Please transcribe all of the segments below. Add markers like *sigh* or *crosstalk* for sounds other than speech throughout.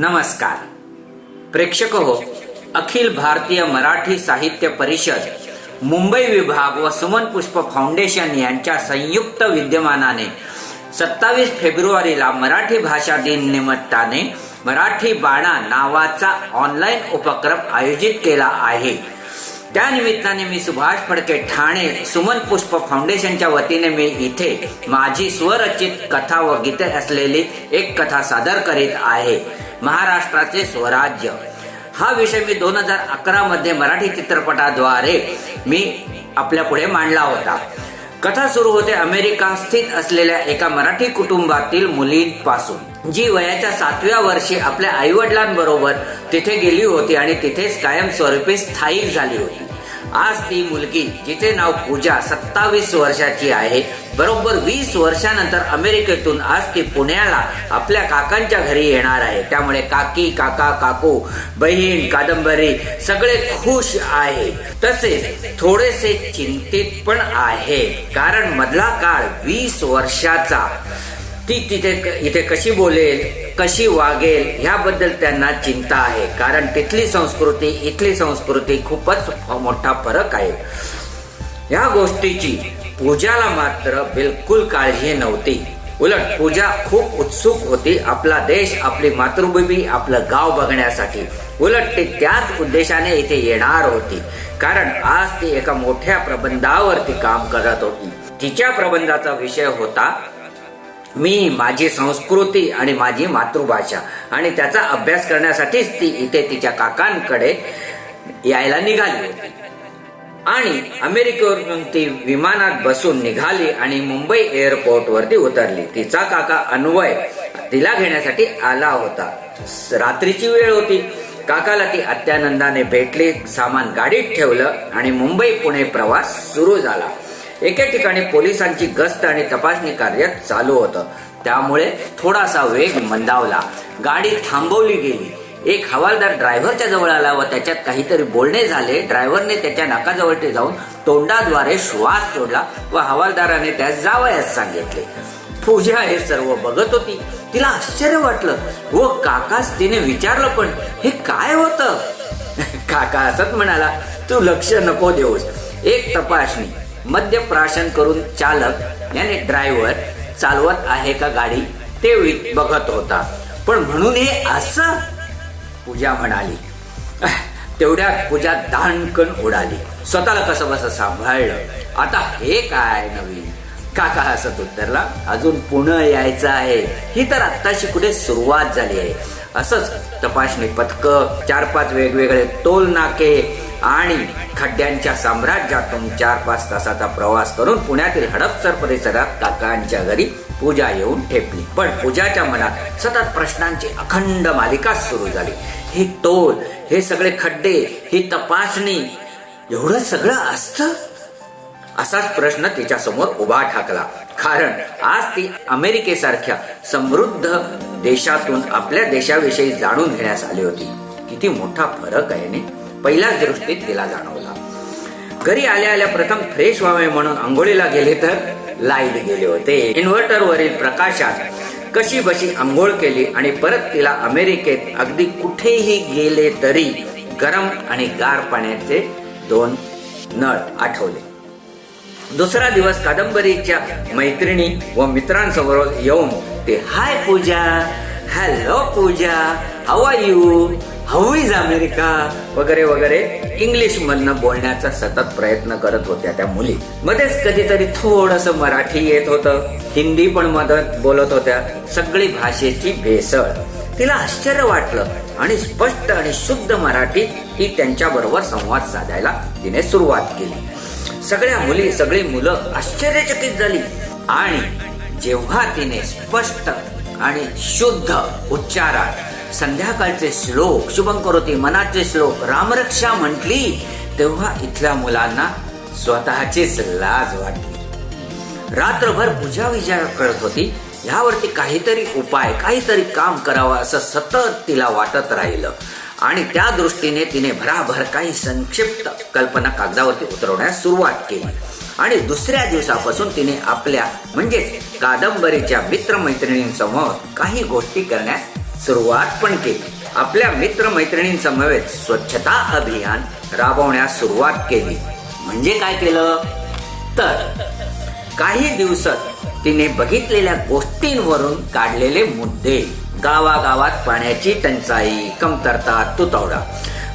नमस्कार. प्रेक्षक हो अखिल भारतीय मराठी साहित्य परिषद मुंबई विभाग व सुमन पुष्प फाउंडेशन यांच्या संयुक्त विद्यमानाने सत्तावीस फेब्रुवारीला मराठी भाषा दिन निमित्ताने मराठी बाणा नावाचा ऑनलाईन उपक्रम आयोजित केला आहे. त्या निमित्ताने मी सुभाष फडके ठाणे सुमन पुष्प फाउंडेशनच्या वतीने मी इथे माझी स्वरचित कथा व गीते असलेली एक कथा सादर करीत आहे. महाराष्ट्राचे स्वराज्य. हा विषय मी दोन हजार अकरा मध्ये मराठी चित्रपटाद्वारे मी आपल्या पुढे मांडला होता. कथा सुरू होते अमेरिका स्थित असलेल्या एका मराठी कुटुंबातील मुलींपासून जी वयाच्या सातव्या वर्षी आपल्या आईवडिलांबरोबर तिथे गेली होती आणि तिथेच कायमस्वरूपी स्थायिक झाली होती. आज ती मुलगी जिचे नाव पूजा सत्तावीस वर्षाची आहे बरोबर वीस वर्षानंतर अमेरिकेतून आज ती पुण्याला आपल्या काकांच्या घरी येणार आहे. त्यामुळे काकी काका काकू बहीण कादंबरी सगळे खुश आहे. तसेच थोडेसे चिंतित पण आहे. कारण मधला काळ वीस वर्षाचा. ती तिथे इथे कशी बोलेल कशी वागेल ह्याबद्दल त्यांना चिंता आहे. कारण तिथली संस्कृती इथली संस्कृती खूपच मोठा फरक आहे. या गोष्टीची पूजाला मात्र बिलकुल काळजी नव्हती. उलट पूजा खूप उत्सुक होती. आपला देश आपली मातृभूमी आपलं गाव बघण्यासाठी. उलट ती त्याच उद्देशाने इथे येणार होती. कारण आज ती एका मोठ्या प्रबंधावरती काम करत होती. तिच्या प्रबंधाचा विषय होता मी माझी संस्कृती आणि माझी मातृभाषा आणि त्याचा अभ्यास करण्यासाठीच ती इथे तिच्या काकांकडे यायला निघाली होती. आणि अमेरिकेवरून ती विमानात बसून निघाली आणि मुंबई एअरपोर्ट वरती उतरली. तिचा काका अन्वय तिला घेण्यासाठी आला होता. रात्रीची वेळ होती. काकाला ती अत्यानंदाने भेटली सामान गाडीत ठेवलं आणि मुंबई पुणे प्रवास सुरू झाला. एके ठिकाणी पोलिसांची गस्त आणि तपासणी कार्य चालू होतं. त्यामुळे थोडासा वेग मंदावला. गाडी थांबवली गेली. एक हवालदार ड्रायव्हरच्या जवळ आला व त्याच्यात काहीतरी बोलणे झाले. ड्रायव्हरने त्याच्या नाकाजवळ ते जाऊन तोंडाद्वारे श्वास सोडला व हवालदाराने त्यास जावयास सांगितले. पूजा हे सर्व बघत होती. तिला आश्चर्य वाटलं. हो, व काकास तिने विचारलं पण हे काय होतं? *laughs* काका असत म्हणाला तू लक्ष नको देऊस. एक तपासणी. मद्यप्राशन करून चालक याने ड्रायव्हर चालवत आहे का गाडी ते बघत होता. पण म्हणून हे असं पूजा म्हणाली. तेवढ्या पूजा दाणकन उडाली स्वतःला कसं बसं सांभाळलं? आता हे काय नवीन? काका हसत उत्तरला अजून पुन्हा यायचं आहे. ही तर आत्ताशी कुठे सुरुवात झाली आहे. असंच तपासणी पथक चार पाच वेगवेगळे टोल नाके आणि खड्ड्यांच्या साम्राज्यातून चार पाच तासाचा प्रवास करून पुण्यातील हडपसर परिसरात काकांच्या घरी पूजा येऊन ठेपली. पण पूजाच्या मनात सतत प्रश्नांची अखंड मालिका सुरू झाली. हे टोल हे सगळे खड्डे ही तपासणी एवढं सगळं असतं? असाच प्रश्न तिच्या समोर उभा ठाकला. कारण आज ती अमेरिकेसारख्या समृद्ध देशातून आपल्या देशाविषयी जाणून घेण्यास आली होती. किती मोठा फरक आहे पहिल्याच दृष्टीत तिला जाणवला. घरी आल्या आल्या प्रथम फ्रेश व्हावे म्हणून आंघोळीला गेले तर लाइट गेले होते. इन्व्हर्टर वरील प्रकाशात कशी बशी आंघोळ केली आणि परत तिला अमेरिकेत अगदी कुठेही गेले तरी गरम आणि गार पाण्याचे दोन नळ आठवले. दुसरा दिवस कादंबरीच्या मैत्रिणी व मित्रांसमोर येऊन ते hi Pooja hello Pooja how are you? How is America वगैरे वगैरे इंग्लिश मधनं बोलण्याचा सतत प्रयत्न करत होत्या त्या मुली. मध्येच कधीतरी थोडस मराठी येत होतं. हिंदी पण मदत बोलत होत्या. सगळी भाषेची भेसळ. तिला आश्चर्य वाटलं आणि स्पष्ट आणि शुद्ध मराठीत ती त्यांच्या बरोबर संवाद साधायला तिने सुरुवात केली. सगळ्या मुली सगळी मुलं आश्चर्यचकित झाली. आणि जेव्हा तिने स्पष्ट आणि शुद्ध उच्चारात संध्याकाळचे श्लोक शुभंकरोती मनाचे श्लोक रामरक्षा म्हटली तेव्हा इथल्या मुलांना स्वतःचीच लाज वाटली. रात्रभर पूजा विजा करत होती. ह्यावरती काहीतरी उपाय काहीतरी काम करावं असं सतत तिला वाटत राहिलं. आणि त्या दृष्टीने तिने भराभर काही संक्षिप्त कल्पना कागदावरती उतरवण्यास सुरुवात केली. आणि दुसऱ्या दिवसापासून तिने आपल्या म्हणजेच कादंबरीच्या मित्रमैत्रिणींसमोर काही गोष्टी करण्यास सुरुवात पण केली. आपल्या मित्रमैत्रिणींसमवेत स्वच्छता अभियान राबवण्यास सुरुवात केली. म्हणजे काय केलं? तर काही दिवसात तिने बघितलेल्या गोष्टींवरून काढलेले मुद्दे. गावागावात पाण्याची टंचाई कमतरता तुतवडा.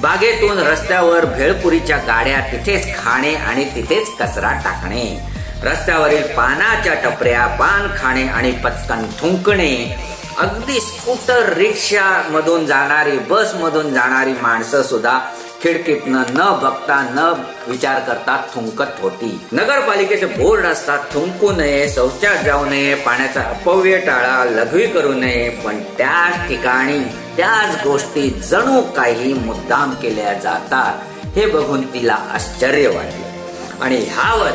बागेतून रस्त्यावर भेळपुरीच्या गाड्या तिथेच खाणे आणि तिथेच कचरा टाकणे. रस्त्यावरील पानाच्या टपऱ्या पान खाणे आणि पचकन थुंकणे. अगदी स्कूटर रिक्षा मधून जाणारी बस मधून जाणारी माणसं सुद्धा खिडकीतनं न बघता न विचार करता थुंकत होती. नगरपालिकेचे बोर्ड असतात थुंकू नये शौचात जाऊ नये पाण्याचा अपव्य टाळा लघवी करू नये पण त्याच ठिकाणी त्याच गोष्टी जणू काही मुद्दाम केल्या जातात हे बघून तिला आश्चर्य वाटले. आणि ह्यावर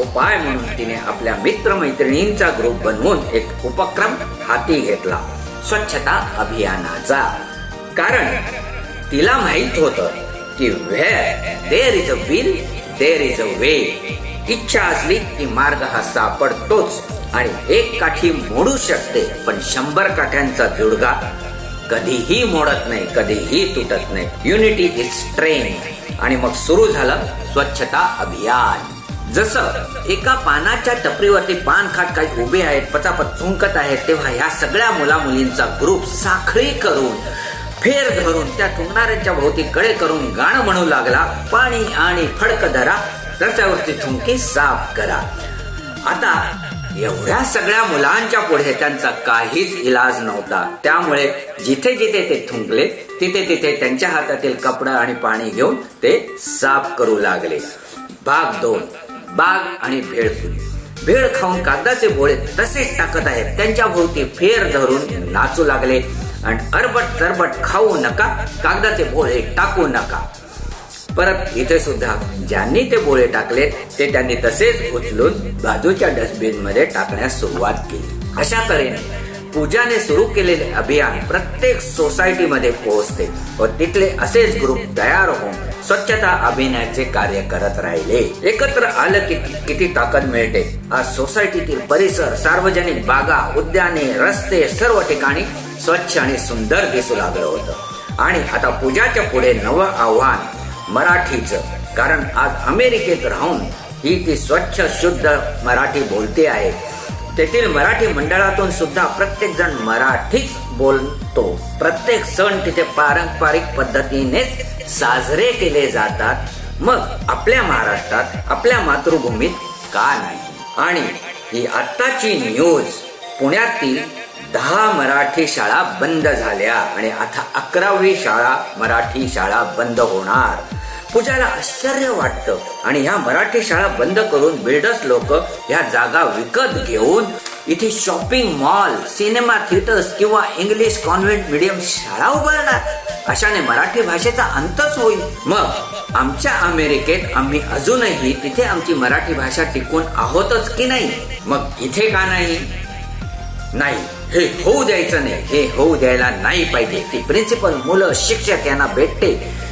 उपाय म्हणून तिने आपल्या मित्रमैत्रिणींचा ग्रुप बनवून एक उपक्रम हाती घेतला स्वच्छता अभियानाचा. कारण तिला माहीत होत की where there is a will there is a way इच्छा असली की मार्ग हा सापडतोच आणि एक काठी मोडू शकते पण शंभर काठ्यांचा जुडगा कधीही मोडत नाही कधीही तुटत नाही. युनिटी इज स्ट्रेंथ आणि मग सुरू झालं स्वच्छता अभियान. जसं एका पानाच्या टपरीवरती पान खात काही उभे आहेत पचापच चुंकत आहेत तेव्हा ह्या सगळ्या मुला मुलींचा ग्रुप साखळी करून फेर धरून त्या थुंकणाऱ्यांच्या भोवती कडे करून गाणं म्हणू लागला पाणी आणि फडक धरा रस्त्यावरती थुंकी साफ करा. आता एवढ्या सगळ्या मुलांच्या पुढे त्यांचा काहीच इलाज नव्हता. त्यामुळे जिथे जिथे ते थुंकले तिथे तिथे त्यांच्या हातातील कपडा आणि पाणी घेऊन ते साफ करू लागले. भाग दोन. बाग आणि भेळपुरी भेळ खाऊन कागदाचे बोळे तसेच टाकत आहेत. त्यांच्या भोवती फेर धरून नाचू लागले. आणि अरबट तरबट खाऊ नका कागदाचे बोळे टाकू नका. परत इथे सुद्धा ज्यांनी ते बोळे टाकले ते त्यांनी तसेच उचलून बाजूच्या डस्टबिनमध्ये टाकण्यास सुरुवात केली. अशा तऱ्हेने पूजाने सुरू केलेले अभियान प्रत्येक सोसायटीमध्ये पोहोचते व तिथले असेच ग्रुप तयार होऊन स्वच्छता अभियानाचे कार्य करत राहिले. एकत्र आलं की किती ताकद मिळते. आज सोसायटीतील परिसर सार्वजनिक बागा उद्याने रस्ते सर्व ठिकाणी स्वच्छ आणि सुंदर दिसू लागलं होतं. आणि आता पूजाच्या पुढे नवं आव्हान मराठीचं. कारण आज अमेरिकेत राहून ही ती स्वच्छ शुद्ध मराठी बोलते आहे. तेथील मराठी मंडळातून सुद्धा प्रत्येक जण मराठीच बोलतो. प्रत्येक सण तिथे पारंपरिक पद्धतीनेच साजरे केले जातात. मग आपल्या महाराष्ट्रात आपल्या मातृभूमीत का नाही? आणि ही आत्ताची न्यूज पुण्यातील दहा मराठी शाळा बंद झाल्या आणि आता अकरावी शाळा मराठी शाळा बंद होणार. पूजाला आश्चर्य वाटतं. आणि ह्या मराठी शाळा बंद करून बिल्डर्स लोक ह्या जागा विकत घेऊन इथे शॉपिंग मॉल सिनेमा थिएटर्स किंवा इंग्लिश कॉन्व्हेंट मीडियम शाळा उभारणार. अशाने मराठी भाषेचा अंतच होईल. मग आमच्या अमेरिकेत आम्ही अजूनही तिथे आमची मराठी भाषा टिकून आहोतच की नाही? मग इथे का नाही? नाही हे होऊ द्यायचं नाही. हे होऊ द्यायला नाही पाहिजे. ती प्रिन्सिपल मुलं शिक्षक यांना भेटते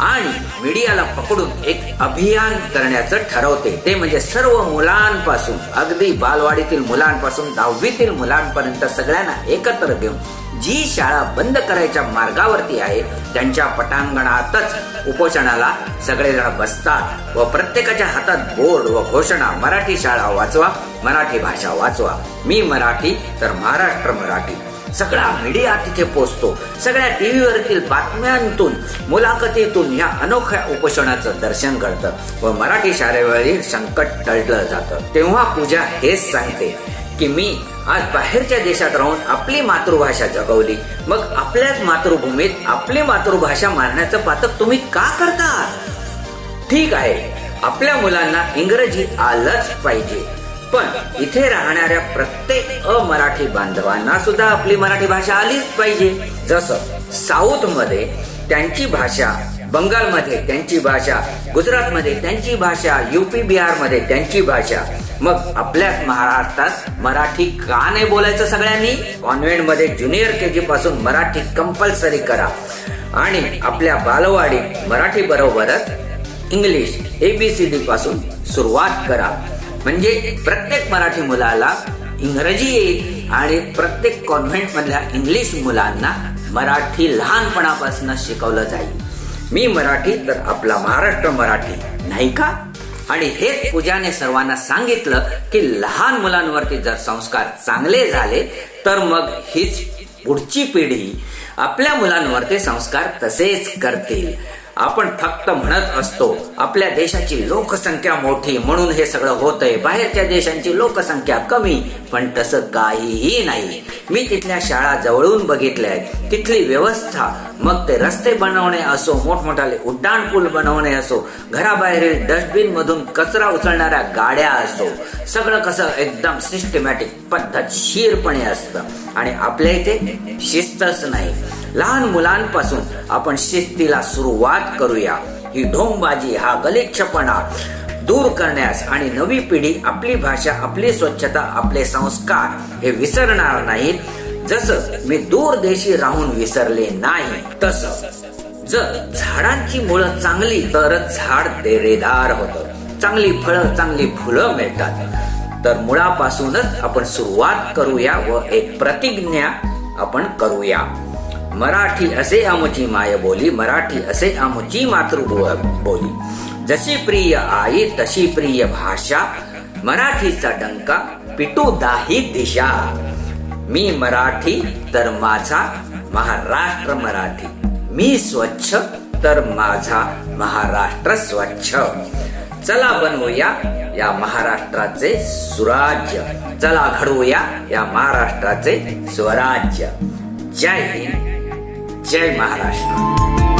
आणि मीडियाला पकडून एक अभियान करण्याचं ठरवते. ते म्हणजे सर्व मुलांपासून अगदी बालवाडीतील मुलांपासून दहावीतील मुलांपर्यंत सगळ्यांना एकत्र घेऊन जी शाळा बंद करायच्या मार्गावरती आहे त्यांच्या पटांगणातच उपोषणाला सगळेजण बसतात व प्रत्येकाच्या हातात बोर्ड व घोषणा मराठी शाळा वाचवा मराठी भाषा वाचवा. मी मराठी तर महाराष्ट्र मराठी. सगळा मीडिया तिथे पोचतो सगळ्या टीव्हीवरील बातम्यांतून मुलाखतीतून ह्या अनोख्या उपोषणाचं दर्शन घडतं व मराठी शाळेवरील संकट टळलं जातं. तेव्हा पूजा हेच सांगते की मी आज बाहेरच्या देशात राहून आपली मातृभाषा जगवली. मग आपल्याच मातृभूमीत आपली मातृभाषा मारण्याचं पातक तुम्ही का करता? ठीक आहे. आपल्या मुलांना इंग्रजी आलंच पाहिजे. पण इथे राहणाऱ्या प्रत्येक अमराठी बांधवांना सुद्धा आपली मराठी भाषा आलीच पाहिजे. जसं साऊथमध्ये त्यांची भाषा बंगालमध्ये त्यांची भाषा गुजरातमध्ये त्यांची भाषा युपी बिहारमध्ये त्यांची भाषा. मग आपल्याच महाराष्ट्रात मराठी का नाही बोलायचं सगळ्यांनी? कॉन्व्हेंटमध्ये ज्युनियर के जी पासून मराठी कंपल्सरी करा. आणि आपल्या बालवाडीत मराठी बरोबरच इंग्लिश एबीसीडी पासून सुरुवात करा. म्हणजे प्रत्येक मराठी मुलाला इंग्रजी येईल आणि प्रत्येक कॉन्व्हेंट मधल्या इंग्लिश मुलांना मराठी लहानपणापासून शिकवलं जाईल. मी मराठी तर आपला महाराष्ट्र मराठी नाही का? आणि हेच पूजाने सर्वांना सांगितलं की लहान मुलांवरती जर संस्कार चांगले झाले तर मग हीच पुढची पिढी आपल्या मुलांवरती संस्कार तसेच करतील. आपण फक्त म्हणत असतो आपल्या देशाची लोकसंख्या मोठी म्हणून हे सगळं होतंय. बाहेरच्या देशांची लोकसंख्या कमी पण तसं काहीही नाही. मी तिथल्या शाळा जवळून बघितल्या. आहेत तिथली व्यवस्था मग ते रस्ते बनवणे असो मोठमोठाले उड्डाण पूल बनवणे असो घराबाहेरील डस्टबिन मधून कचरा उचलणाऱ्या गाड्या असो सगळं कसं एकदम सिस्टमॅटिक पद्धतशीरपणे असतं. आणि आपल्या इथे शिस्तच नाही. लहान मुलांपासून आपण शिस्तीला सुरुवात करूया. ही ढोंगबाजी हा गलिच्छपणा दूर करण्यास आणि नवी पिढी आपली भाषा आपली स्वच्छता आपले संस्कार हे विसरणार नाहीत. जसं मी दूर देशी राहून विसरले नाही तस. जर झाडांची मुळं चांगली तरच झाड देरेदार होतं. चांगली फळं चांगली फुलं मिळतात. तर मुळापासूनच आपण सुरुवात करूया व एक प्रतिज्ञा आपण करूया. मराठी असे आमची माय बोली मराठी असे आमची मातृभूमी जशी प्रिय आई तशी प्रिय भाषा मराठीचा डंका पिटू दाही दिशा. मी मराठी तर माझा महाराष्ट्र मराठी. मी स्वच्छ तर माझा महाराष्ट्र स्वच्छ. चला बनवूया या महाराष्ट्राचे सुराज्य. चला घडवूया या महाराष्ट्राचे स्वराज्य. जय हिंद. जय महाराष्ट्र.